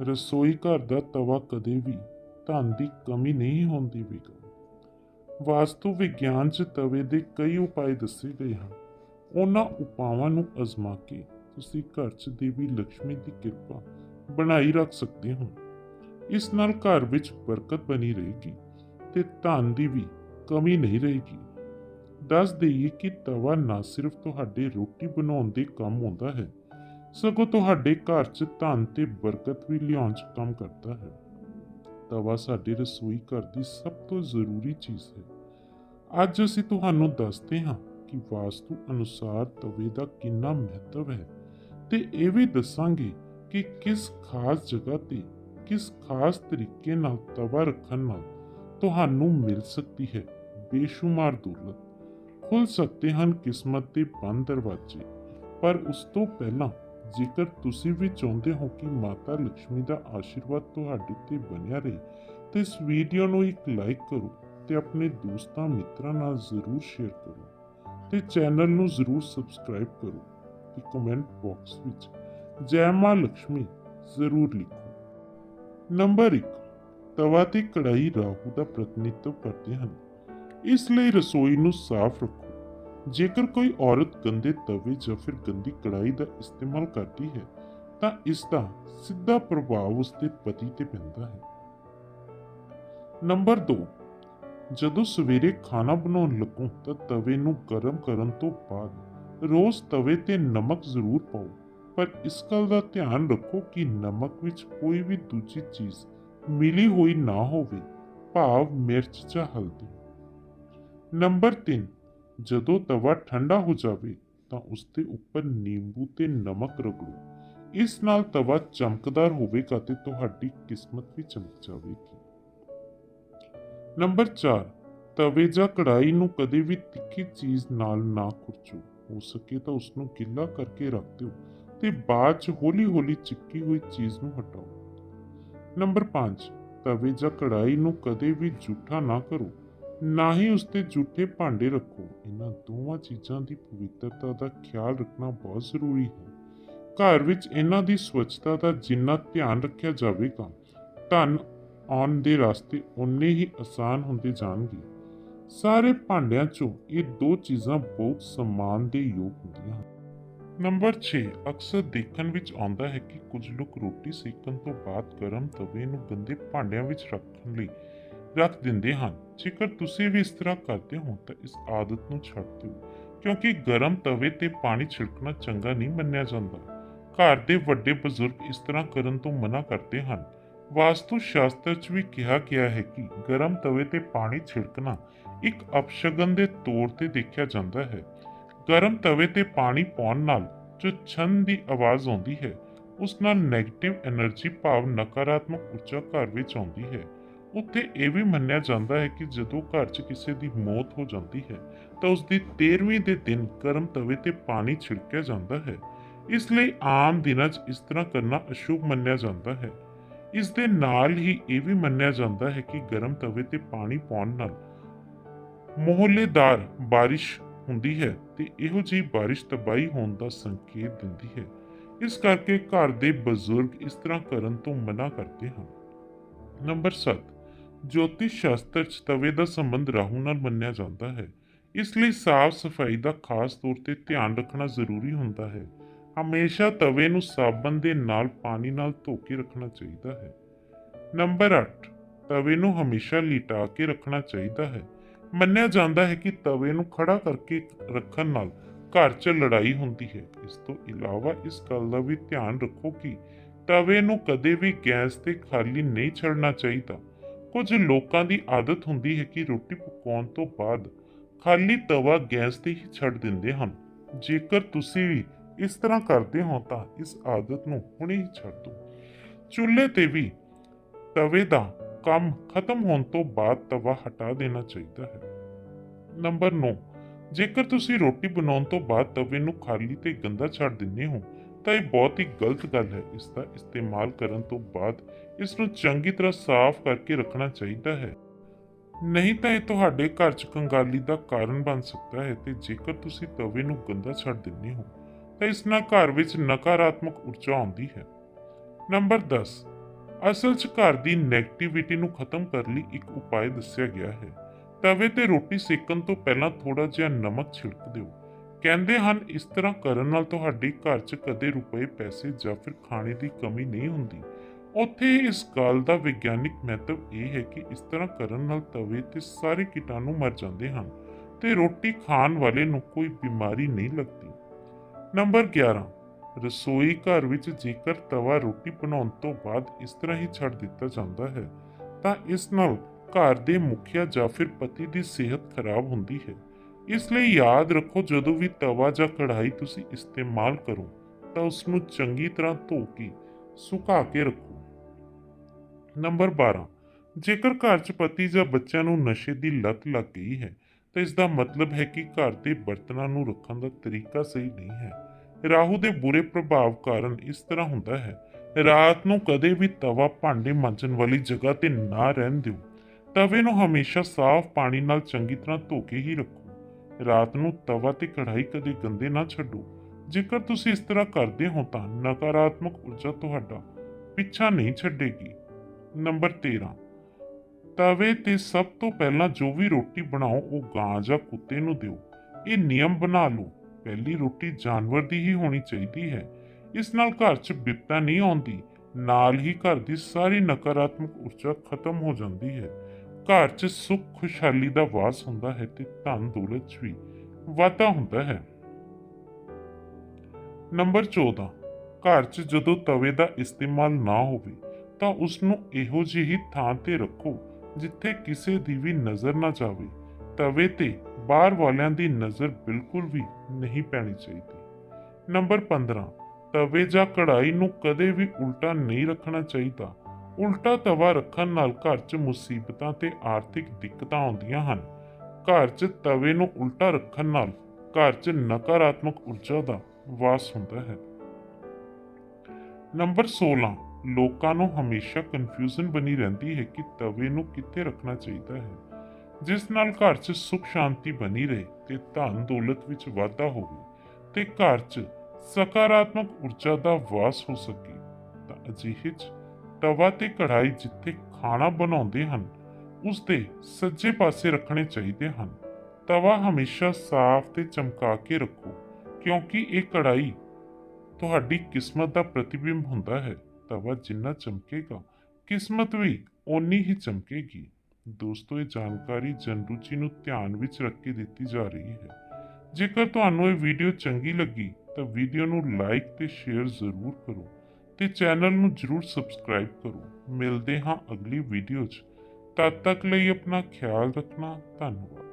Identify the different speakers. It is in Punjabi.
Speaker 1: ਰਸੋਈ ਘਰ ਦਾ ਤਵਾ ਕਦੇ ਵੀ ਧਨ ਦੀ ਕਮੀ ਨਹੀਂ ਹੁੰਦੀ ਦੇਵੇਗਾ ਵਾਸਤੂ ਵਿਗਿਆਨ 'ਚ ਤਵੇ ਦੇ ਕਈ ਉਪਾਅ ਦੱਸੇ ਗਏ ਹਨ। ਉਹਨਾਂ ਉਪਾਵਾਂ ਨੂੰ ਅਜ਼ਮਾ ਕੇ ਤੁਸੀਂ ਘਰ 'ਚ ਦੇਵੀ ਲక్ష్ਮੀ ਦੀ ਕਿਰਪਾ ਬਣਾਈ ਰੱਖ ਸਕਦੇ ਹੋ। ਇਸ ਨਾਲ ਘਰ ਵਿੱਚ ਬਰਕਤ ਬਣੀ ਰਹੇਗੀ ਤੇ ਧਨ ਦੀ ਵੀ ਕਮੀ ਨਹੀਂ ਰਹੇਗੀ। ਦੱਸ ਦੇਈਏ ਕਿ ਤਵਾ ਨਾ ਸਿਰਫ ਤੁਹਾਡੇ ਰੋਟੀ ਬਣਾਉਣ ਦੇ ਕੰਮ ਆਉਂਦਾ ਹੈ ਸਗੋਂ ਤੁਹਾਡੇ ਘਰ 'ਚ ਧਨ ਤੇ ਬਰਕਤ ਵੀ ਲਿਆਉਣ 'ਚ ਕੰਮ ਕਰਦਾ ਹੈ। ਤਵਾ ਸਾਡੇ ਰਸੋਈ ਘਰ ਦੀ ਸਭ ਤੋਂ ਜ਼ਰੂਰੀ ਚੀਜ਼ ਹੈ। ਅੱਜ ਅਸੀਂ ਤੁਹਾਨੂੰ ਦੱਸਦੇ ਹਾਂ ਕਿ ਵਾਸਤੂ ਅਨੁਸਾਰ ਤਵੇ ਦਾ ਕਿੰਨਾ ਮਹੱਤਵ ਹੈ ਤੇ ਇਹ ਵੀ ਦੱਸਾਂਗੇ ਕਿ ਕਿਸ ਖਾਸ ਜਗ੍ਹਾ ਤੇ ਕਿਸ ਖਾਸ ਤਰੀਕੇ ਨਾਲ ਤਵਾ ਰੱਖਣ ਨਾਲ ਤੁਹਾਨੂੰ ਮਿਲ ਸਕਦੀ ਹੈ ਬੇਸ਼ੁਮਾਰ ਦੌਲਤ। ਖੁੱਲ ਸਕਦੇ ਹਨ ਕਿਸਮਤ ਦੇ ਬੰਦ ਦਰਵਾਜ਼ੇ, ਪਰ ਉਸ ਤੋਂ ਪਹਿਲਾਂ ਜੇਕਰ ਤੁਸੀਂ ਵੀ ਚਾਹੁੰਦੇ ਹੋ ਕਿ ਮਾਤਾ ਲక్ష్ਮੀ ਦਾ ਆਸ਼ੀਰਵਾਦ ਤੁਹਾਡੇ ਤੇ ਬਣਿਆ ਰਹੇ, ਤੇ ਇਸ ਵੀਡੀਓ ਨੂੰ ਇੱਕ ਲਾਈਕ ਕਰੋ ਤੇ ਆਪਣੇ ਦੋਸਤਾਂ ਮਿੱਤਰਾਂ ਨਾਲ ਜ਼ਰੂਰ ਸ਼ੇਅਰ ਕਰੋ ਤੇ ਚੈਨਲ ਨੂੰ ਜ਼ਰੂਰ ਸਬਸਕ੍ਰਾਈਬ ਕਰੋ ਤੇ ਕਮੈਂਟ ਬਾਕਸ ਵਿੱਚ ਜੈ ਮਾਂ ਲక్ష్ਮੀ ਜ਼ਰੂਰ ਲਿਖੋ। ਨੰਬਰ 1 ਤਵਾ ਕੜਾਈ ਰਾਹੂ ਦਾ ਪ੍ਰਤੀਨਿਧਤਵ ਕਰਦੇ ਹਨ। ਇਸ ਲਈ ਰਸੋਈ ਨੂੰ ਸਾਫ਼ ਰੱਖੋ। ਜੇਕਰ ਕੋਈ ਔਰਤ ਗੰਦੇ ਤਵੇ ਜਾਂ ਫਿਰ ਗੰਦੀ ਕੜਾਈ ਦਾ ਇਸਤੇਮਾਲ ਕਰਦੀ ਹੈ, ਤਾਂ ਇਸ ਦਾ ਸਿੱਧਾ ਪ੍ਰਭਾਵ ਉਸ ਦੇ ਪਤੀ ਤੇ ਪੈਂਦਾ ਹੈ। ਨੰਬਰ 2 ਜਦੋਂ ਸਵੇਰੇ ਖਾਣਾ ਬਣਾਉਣ ਲੱਗੋ, ਤਾਂ ਤਵੇ ਨੂੰ ਗਰਮ ਕਰਨ ਤੋਂ ਬਾਅਦ ਰੋਜ਼ ਤਵੇ ਤੇ ਨਮਕ ਜ਼ਰੂਰ ਪਾਓ। ਪਰ ਇਸ ਗੱਲ ਦਾ ਧਿਆਨ ਰੱਖੋ ਕਿ ਨਮਕ ਵਿੱਚ ਕੋਈ ਵੀ ਦੂਜੀ ਚੀਜ਼ ਮਿਲੀ ਹੋਈ ਨਾ ਹੋਵੇ, ਭਾਵ ਮਿਰਚ ਜਾਂ ਹਲਦੀ। ਨੰਬਰ 3 ਜਦੋਂ ਤਵਾ ਠੰਡਾ ਹੋ ਜਾਵੇ ਤਾਂ ਉਸ ਦੇ ਉੱਪਰ ਨਿੰਬੂ ਤੇ ਨਮਕ ਰਗੜੋ। ਇਸ ਨਾਲ ਤਵਾ ਚਮਕਦਾਰ ਹੋਵੇਗਾ ਤੇ ਤੁਹਾਡੀ ਕਿਸਮਤ ਵੀ ਚਮਕ ਜਾਵੇਗੀ। ਨੰਬਰ 4 ਤਵੇ ਜਾਂ ਕੜਾਈ ਨੂੰ ਕਦੇ ਵੀ ਤਿੱਖੀ ਚੀਜ਼ ਨਾਲ ਨਾ ਖੁਰਚੋ। ਹੋ ਸਕੇ ਤਾਂ ਉਸ ਨੂੰ ਗਿੱਲਾ ਕਰਕੇ ਰੱਖ ਦਿਓ ਤੇ ਬਾਅਦ ਚ ਹੌਲੀ-ਹੌਲੀ ਚਿਪਕੀ ਹੋਈ ਚੀਜ਼ ਨੂੰ ਹਟਾਓ। ਨੰਬਰ 5 ਤਵੇ ਜਾਂ ਕੜਾਈ ਨੂੰ ਕਦੇ ਵੀ ਜੂਠਾ ਨਾ ਕਰੋ। ਨਾ ਹੀ ਉਸ ਤੇ ਜੂਠੇ ਭਾਂਡੇ ਰੱਖੋ। ਇਹਨਾਂ ਦੋਵਾਂ ਚੀਜ਼ਾਂ ਦੀ ਪਵਿੱਤਰਤਾ ਦਾ ਖਿਆਲ ਰੱਖਣਾ ਬਹੁਤ ਜ਼ਰੂਰੀ ਹੈ। ਘਰ ਵਿੱਚ ਇਹਨਾਂ ਦੀ ਸਵੱਛਤਾ ਦਾ ਜਿੰਨਾ ਧਿਆਨ ਰੱਖਿਆ ਜਾਵੇਗਾ, ਧਨ ਆਉਣ ਦੇ ਰਸਤੇ ਉਨੇ ਹੀ ਆਸਾਨ ਹੁੰਦੇ ਜਾਣਗੇ। ਸਾਰੇ ਭਾਂਡਿਆਂ 'ਚੋਂ ਇਹ ਦੋ ਚੀਜ਼ਾਂ ਬਹੁਤ ਸਮਾਨ ਦੇ ਯੋਗ ਹੁੰਦੀਆਂ ਹਨ। ਨੰਬਰ 6 ਅਕਸਰ ਦੇਖਣ ਵਿੱਚ ਆਉਂਦਾ ਹੈ ਕਿ ਕੁਝ ਲੋਕ ਰੋਟੀ ਸੇਕਣ ਤੋਂ ਬਾਅਦ ਗਰਮ ਤਵੇ ਨੂੰ ਗੰਦੇ ਭਾਂਡਿਆਂ ਵਿੱਚ ਰੱਖਣ ਲਈ ਰੱਖ ਦਿੰਦੇ ਹਨ। ਜੇਕਰ ਤੁਸੀਂ ਵੀ ਇਸ ਤਰ੍ਹਾਂ ਕਰਦੇ ਹੋ ਤਾਂ ਇਸ ਆਦਤ ਨੂੰ ਛੱਡ ਦਿਓ, ਕਿਉਂਕਿ ਗਰਮ ਤਵੇ ਤੇ ਪਾਣੀ ਛਿੜਕਣਾ ਚੰਗਾ ਨਹੀਂ ਮੰਨਿਆ ਜਾਂਦਾ। ਘਰ ਦੇ ਵੱਡੇ ਬਜ਼ੁਰਗ ਇਸ ਤਰ੍ਹਾਂ ਕਰਨ ਤੋਂ ਮਨਾ ਕਰਦੇ ਹਨ। ਵਾਸਤੂ ਸ਼ਾਸਤਰ 'ਚ ਵੀ ਕਿਹਾ ਗਿਆ ਹੈ ਕਿ ਗਰਮ ਤਵੇ ਤੇ ਪਾਣੀ ਛਿੜਕਣਾ ਇੱਕ ਅਪਸ਼ਗਨ ਦੇ ਤੌਰ ਤੇ ਦੇਖਿਆ ਜਾਂਦਾ ਹੈ। ਗਰਮ ਤਵੇ ਤੇ ਪਾਣੀ ਪਾਉਣ ਨਾਲ ਜੋ ਛੰਨ ਦੀ ਆਵਾਜ਼ ਆਉਂਦੀ ਹੈ, ਉਸ ਨਾਲ ਨੈਗੇਟਿਵ એનર્ਜੀ ਭਾਵ ਨਕਾਰਾਤਮਕ ਉੱਚਾ ਘਰ ਵਿੱਚ ਆਉਂਦੀ ਹੈ। ਉੱਥੇ ਇਹ ਵੀ ਮੰਨਿਆ ਜਾਂਦਾ ਹੈ ਕਿ ਜਦੋਂ ਘਰ 'ਚ ਕਿਸੇ ਦੀ ਮੌਤ ਹੋ ਜਾਂਦੀ ਹੈ, ਤਾਂ ਉਸ ਦੀ 13ਵੀਂ ਦੇ ਦਿਨ ਗਰਮ ਤਵੇ ਤੇ ਪਾਣੀ ਛਿੜਕਿਆ ਜਾਂਦਾ ਹੈ। ਇਸ ਲਈ ਆਮ ਦਿਨਾਂ 'ਚ ਇਸ ਤਰ੍ਹਾਂ ਕਰਨਾ ਅਸ਼ੁਭ ਮੰਨਿਆ ਜਾਂਦਾ ਹੈ। ਇਸ ਦੇ ਨਾਲ ਹੀ ਇਹ ਵੀ ਮੰਨਿਆ ਜਾਂਦਾ ਹੈ ਕਿ ਗਰਮ ਤਵੇ ਤੇ ਪਾਣੀ ਪਾਉਣ ਨਾਲ ਮੋਹਲੇਦਾਰ ਬਾਰਿਸ਼ ਹੁੰਦੀ ਹੈ ਤੇ ਇਹੋ ਜਿਹੀ ਬਾਰਿਸ਼ ਤਬਾਹੀ ਹੋਣ ਦਾ ਸੰਕੇਤ ਦਿੰਦੀ ਹੈ। ਇਸ ਕਰਕੇ ਘਰ ਦੇ ਬਜ਼ੁਰਗ ਇਸ ਤਰ੍ਹਾਂ ਕਰਨ ਤੋਂ ਮਨਾ ਕਰਦੇ ਹਨ। ਨੰਬਰ 7 ਜੋਤਿਸ਼ ਸ਼ਾਸਤਰ 'ਚ ਤਵੇ ਦਾ ਸੰਬੰਧ ਰਾਹੂ ਨਾਲ ਮੰਨਿਆ ਜਾਂਦਾ ਹੈ। ਇਸ ਲਈ ਸਾਫ਼ ਸਫ਼ਾਈ ਦਾ ਖਾਸ ਤੌਰ ਤੇ ਧਿਆਨ ਰੱਖਣਾ ਜ਼ਰੂਰੀ ਹੁੰਦਾ ਹੈ। ਹਮੇਸ਼ਾ ਤਵੇ ਨੂੰ ਸਾਬਣ ਦੇ ਨਾਲ ਪਾਣੀ ਨਾਲ ਧੋ ਕੇ ਰੱਖਣਾ ਚਾਹੀਦਾ ਹੈ। ਨੰਬਰ 8 ਤਵੇ ਨੂੰ ਹਮੇਸ਼ਾ ਲਿਟਾ ਕੇ ਰੱਖਣਾ ਚਾਹੀਦਾ ਹੈ। ਮੰਨਿਆ ਜਾਂਦਾ ਹੈ ਕਿ ਤਵੇ ਨੂੰ ਖੜਾ ਕਰਕੇ ਰੱਖਣ ਨਾਲ ਘਰ 'ਚ ਲੜਾਈ ਹੁੰਦੀ ਹੈ। ਇਸ ਤੋਂ ਇਲਾਵਾ ਇਸ ਗੱਲ ਦਾ ਵੀ ਧਿਆਨ ਰੱਖੋ ਕਿ ਤਵੇ ਨੂੰ ਕਦੇ ਵੀ ਗੈਸ ਤੇ ਖਾਲੀ ਨਹੀਂ ਛੱਡਣਾ ਚਾਹੀਦਾ। ਕੁਝ ਲੋਕਾਂ ਦੀ ਆਦਤ ਹੁੰਦੀ ਹੈ ਕਿ ਰੋਟੀ ਪਕਾਉਣ ਤੋਂ ਬਾਅਦ ਖਾਲੀ ਤਵਾ ਗੈਸ ਤੇ ਹੀ ਛੱਡ ਦਿੰਦੇ ਹਨ। ਜੇਕਰ ਤੁਸੀਂ ਵੀ ਇਸ ਤਰ੍ਹਾਂ ਕਰਦੇ ਹੋ ਤਾਂ ਇਸ ਆਦਤ ਨੂੰ ਹੁਣੇ ਹੀ ਛੱਡ ਦਿਓ। ਚੁੱਲ੍ਹੇ ਤੇ ਵੀ ਤਵੇ ਦਾ ਕੰਮ ਖਤਮ ਹੋਣ ਤੋਂ ਬਾਅਦ ਤਵਾ ਹਟਾ ਦੇਣਾ ਚਾਹੀਦਾ ਹੈ। ਨੰਬਰ 9 ਜੇਕਰ ਤੁਸੀਂ ਰੋਟੀ ਬਣਾਉਣ ਤੋਂ ਬਾਅਦ ਤਵੇ ਨੂੰ ਖਾਲੀ ਤੇ ਗੰਦਾ ਛੱਡ ਦਿੰਦੇ ਹੋ ਤਾਂ ਇਹ ਬਹੁਤ ਹੀ ਗਲਤ ਗੱਲ ਹੈ। ਇਸ ਦਾ ਇਸਤੇਮਾਲ ਕਰਨ ਤੋਂ ਬਾਅਦ ਇਸ ਨੂੰ ਚੰਗੀ ਤਰ੍ਹਾਂ ਸਾਫ਼ ਕਰਕੇ ਰੱਖਣਾ ਚਾਹੀਦਾ ਹੈ। ਨਹੀਂ ਤਾਂ ਇਹ ਤੁਹਾਡੇ ਘਰ 'ਚ ਕੰਗਾਲੀ ਦਾ ਕਾਰਨ ਬਣ ਸਕਦਾ ਹੈ ਤੇ ਜੇਕਰ ਤੁਸੀਂ ਤਵੇ ਨੂੰ ਗੰਦਾ ਛੱਡ ਦਿੰਦੇ ਹੋ, ਤਾਂ ਇਸ ਨਾਲ ਘਰ ਵਿੱਚ ਨਕਾਰਾਤਮਕ ਊਰਜਾ ਆਉਂਦੀ ਹੈ। ਨੰਬਰ 10 ਅਸਲ 'ਚ ਘਰ ਦੀ 네ਗੇਟਿਵਿਟੀ ਨੂੰ ਖਤਮ ਕਰਨ ਲਈ ਇੱਕ ਉਪਾਅ ਦੱਸਿਆ ਗਿਆ ਹੈ। ਤਵੇ ਤੇ ਰੋਟੀ ਸੇਕਣ ਤੋਂ ਪਹਿਲਾਂ ਥੋੜਾ ਜਿਹਾ ਨਮਕ ਛਿੜਕ ਦਿਓ। ਕਹਿੰਦੇ ਹਨ, ਇਸ ਤਰ੍ਹਾਂ ਕਰਨ ਨਾਲ ਤੁਹਾਡੇ ਘਰ 'ਚ ਕਦੇ ਰੁਪਏ, ਪੈਸੇ ਜਾਂ ਫਿਰ ਖਾਣੇ ਦੀ ਕਮੀ ਨਹੀਂ ਹੁੰਦੀ। ਉੱਥੇ ਇਸ ਗੱਲ ਦਾ ਵਿਗਿਆਨਿਕ ਮਹੱਤਵ ਇਹ ਹੈ ਕਿ ਇਸ ਤਰ੍ਹਾਂ ਕਰਨ ਨਾਲ ਤਵੇ ਤੇ ਸਾਰੇ ਕੀਟਾਣੂ ਮਰ ਜਾਂਦੇ ਹਨ ਤੇ ਰੋਟੀ ਖਾਣ ਵਾਲੇ ਨੂੰ ਕੋਈ ਬਿਮਾਰੀ ਨਹੀਂ ਲੱਗਦੀ। ਨੰਬਰ 11 ਰਸੋਈ ਘਰ ਵਿੱਚ ਜੇਕਰ ਤਵਾ ਰੋਟੀ ਬਣਾਉਣ ਤੋਂ ਬਾਅਦ ਇਸ ਤਰ੍ਹਾਂ ਹੀ ਛੱਡ ਦਿੱਤਾ ਜਾਂਦਾ ਹੈ, ਤਾਂ ਇਸ ਨਾਲ ਘਰ ਦੇ ਮੁਖੀਆ ਜਾਂ ਫਿਰ ਪਤੀ ਦੀ ਸਿਹਤ ਖਰਾਬ ਹੁੰਦੀ ਹੈ। ਇਸ ਲਈ ਯਾਦ ਰੱਖੋ, ਜਦੋਂ ਵੀ ਤਵਾ ਜਾਂ ਕੜਾਈ ਤੁਸੀਂ ਇਸਤੇਮਾਲ ਕਰੋ, ਤਾਂ ਉਸ ਨੂੰ ਚੰਗੀ ਤਰ੍ਹਾਂ ਧੋ ਕੇ ਸੁਕਾ ਕੇ ਰੱਖੋ। ਨੰਬਰ 12 ਜੇਕਰ ਘਰ 'ਚ ਪਤੀ ਜਾਂ ਬੱਚਿਆਂ ਨੂੰ ਨਸ਼ੇ ਦੀ ਲਤ ਲੱਗ ਗਈ ਹੈ, ਤਾਂ ਇਸ ਦਾ ਮਤਲਬ ਹੈ ਕਿ ਘਰ ਦੇ ਬਰਤਨਾਂ ਨੂੰ ਰੱਖਣ ਦਾ ਤਰੀਕਾ ਸਹੀ ਨਹੀਂ ਹੈ। ਰਾਹੂ ਦੇ ਬੁਰੇ ਪ੍ਰਭਾਵ ਕਾਰਨ ਇਸ ਤਰ੍ਹਾਂ ਹੁੰਦਾ ਹੈ, ਰਾਤ ਨੂੰ ਕਦੇ ਵੀ ਤਵਾ ਭਾਂਡੇ ਮਾਂਜਣ ਵਾਲੀ ਜਗ੍ਹਾ ਤੇ ਨਾ ਰਹਿਣ ਦਿਓ। ਤਵੇ ਨੂੰ ਹਮੇਸ਼ਾ ਸਾਫ਼ ਪਾਣੀ ਨਾਲ ਚੰਗੀ ਤਰ੍ਹਾਂ ਧੋ ਕੇ ਹੀ ਰੱਖੋ। ਰਾਤ ਨੂੰ ਤਵਾ ਤੇ ਕੜਾਈ ਕਦੇ ਗੰਦੇ ਨਾ ਛੱਡੋ। ਜੇਕਰ ਤੁਸੀਂ ਇਸ ਤਰ੍ਹਾਂ ਕਰਦੇ ਹੋ ਤਾਂ ਨਕਾਰਾਤਮਕ ਊਰਜਾ ਤੁਹਾਡਾ ਪਿੱਛਾ ਨਹੀਂ ਛੱਡੇਗੀ। ਨੰਬਰ 13 ਤਵੇ ਤੇ ਸਭ ਤੋਂ ਪਹਿਲਾਂ ਜੋ ਵੀ ਰੋਟੀ ਬਣਾਓ, ਉਹ ਗਾਂ ਜਾਂ ਕੁੱਤੇ ਨੂੰ ਦਿਓ। ਇਹ ਨਿਯਮ ਬਣਾ ਲਓ। ਪਹਿਲੀ ਰੋਟੀ ਜਾਨਵਰ ਦੀ ਹੀ ਹੋਣੀ ਚਾਹੀਦੀ ਹੈ। ਇਸ ਨਾਲ ਘਰ 'ਚ ਬਿਪਤਾ ਨਹੀਂ ਆਉਂਦੀ। ਨਾਲ ਹੀ ਘਰ ਦੀ ਸਾਰੀ ਨਕਾਰਾਤਮਕ ਊਰਜਾ ਖਤਮ ਹੋ ਜਾਂਦੀ ਹੈ। ਘਰ 'ਚ ਸੁੱਖ ਖੁਸ਼ਹਾਲੀ ਦਾ ਵਾਸ ਹੁੰਦਾ ਹੈ ਤੇ ਧਨ ਦੌਲਤ 'ਚ ਵੀ ਵਾਧਾ ਹੁੰਦਾ ਹੈ। ਨੰਬਰ 14 ਘਰ 'ਚ ਜਦੋਂ ਤਵੇ ਦਾ ਇਸਤੇਮਾਲ ਨਾ ਹੋਵੇ ਤਾਂ ਉਸ ਨੂੰ ਇਹੋ ਜਿਹੀ ਥਾਂ ਤੇ ਰੱਖੋ ਜਿੱਥੇ ਕਿਸੇ ਦੀ ਵੀ ਨਜ਼ਰ ਨਾ ਜਾਵੇ। ਤਵੇ ਤੇ ਬਾਹਰ ਵਾਲਿਆਂ ਦੀ ਨਜ਼ਰ ਬਿਲਕੁਲ ਵੀ ਨਹੀਂ ਪੈਣੀ ਚਾਹੀਦੀ। ਨੰਬਰ 15 ਤਵੇ ਜਾਂ ਕੜਾਈ ਨੂੰ ਕਦੇ ਵੀ ਉਲਟਾ ਨਹੀਂ ਰੱਖਣਾ ਚਾਹੀਦਾ। ਉਲਟਾ ਤਵਾ ਰੱਖਣ ਨਾਲ ਘਰ 'ਚ ਮੁਸੀਬਤਾਂ ਤੇ ਆਰਥਿਕ ਦਿੱਕਤਾਂ ਆਉਂਦੀਆਂ ਹਨ। ਘਰ 'ਚ ਤਵੇ ਨੂੰ ਉਲਟਾ ਰੱਖਣ ਨਾਲ ਘਰ 'ਚ ਨਕਾਰਾਤਮਕ ਊਰਜਾ ਦਾ ਵਾਸ ਹੁੰਦਾ ਹੈ। ਨੰਬਰ 16 ਲੋਕਾਂ ਨੂੰ ਹਮੇਸ਼ਾ ਕਨਫਿਊਜ਼ਨ ਬਣੀ ਰਹਿੰਦੀ ਹੈ ਕਿ ਤਵੇ ਨੂੰ ਕਿੱਥੇ ਰੱਖਣਾ ਚਾਹੀਦਾ ਹੈ। ਜਿਸ ਨਾਲ ਘਰ 'ਚ ਸੁਖ ਸ਼ਾਂਤੀ ਬਣੀ ਰਹੇ ਤੇ ਧਨ ਦੌਲਤ ਵਿੱਚ ਵਾਧਾ ਹੋਵੇ ਤੇ ਘਰ 'ਚ ਸਕਾਰਾਤਮਕ ਊਰਜਾ ਦਾ ਵਾਸ ਹੋ ਸਕੇ, ਤਾਂ ਅਜਿਹੇ 'ਚ ਤਵਾ ਤੇ ਕੜਾਈ ਜਿੱਥੇ ਖਾਣਾ ਬਣਾਉਂਦੇ ਹਨ ਉਸ ਦੇ ਸੱਜੇ ਪਾਸੇ ਰੱਖਣੇ ਚਾਹੀਦੇ ਹਨ। ਤਵਾ ਹਮੇਸ਼ਾ ਸਾਫ਼ ਤੇ ਚਮਕਾ ਕੇ ਰੱਖੋ, ਕਿਉਂਕਿ ਇਹ ਕੜਾਈ ਤੁਹਾਡੀ ਕਿਸਮਤ ਦਾ ਪ੍ਰਤੀਬਿੰਬ ਹੁੰਦਾ ਹੈ। ਤਵਾ ਜਿੰਨਾ ਚਮਕੇਗਾ, ਕਿਸਮਤ ਵੀ ਓਨੀ ਹੀ ਚਮਕੇਗੀ। ਦੋਸਤੋ, ਇਹ ਜਾਣਕਾਰੀ ਜਨਰੂਚੀ ਨੂੰ ਧਿਆਨ ਵਿੱਚ ਰੱਖ ਕੇ ਦਿੱਤੀ ਜਾ ਰਹੀ ਹੈ। ਜੇਕਰ ਤੁਹਾਨੂੰ ਇਹ ਵੀਡੀਓ ਚੰਗੀ ਲੱਗੀ, ਤਾਂ ਵੀਡੀਓ ਨੂੰ ਲਾਈਕ ਤੇ ਸ਼ੇਅਰ ਜ਼ਰੂਰ ਕਰੋ। ਤੇ ਚੈਨਲ ਨੂੰ ਜਰੂਰ ਸਬਸਕ੍ਰਾਈਬ ਕਰੋ। ਮਿਲਦੇ ਹਾਂ ਅਗਲੀ ਵੀਡੀਓ 'ਚ। ਤਦ ਤੱਕ ਲਈ ਆਪਣਾ ਖਿਆਲ ਰੱਖਣਾ। ਧੰਨਵਾਦ।